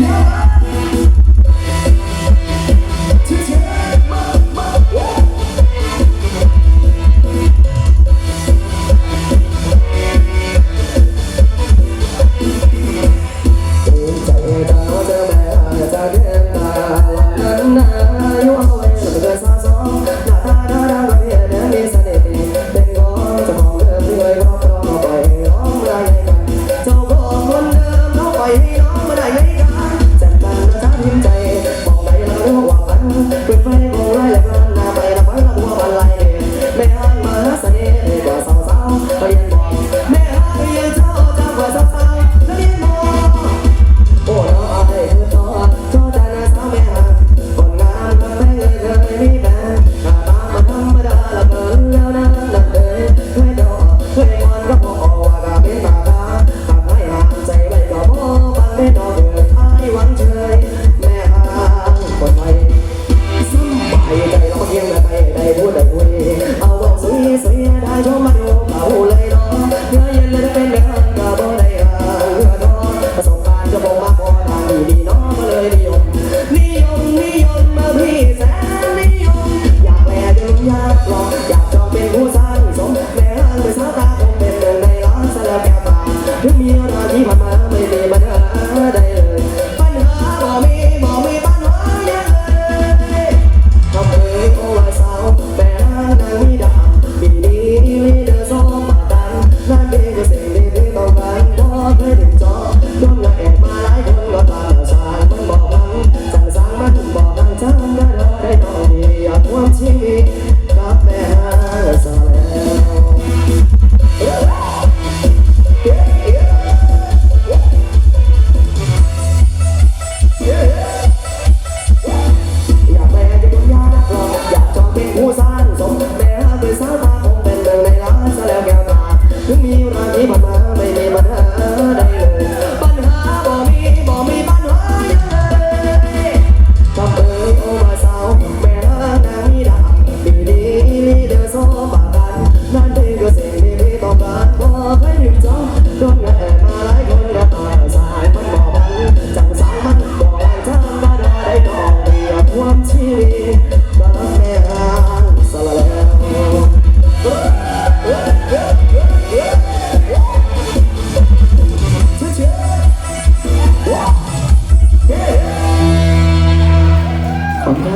Yeah. ระหว่าเป็นแฟน amigos de historia.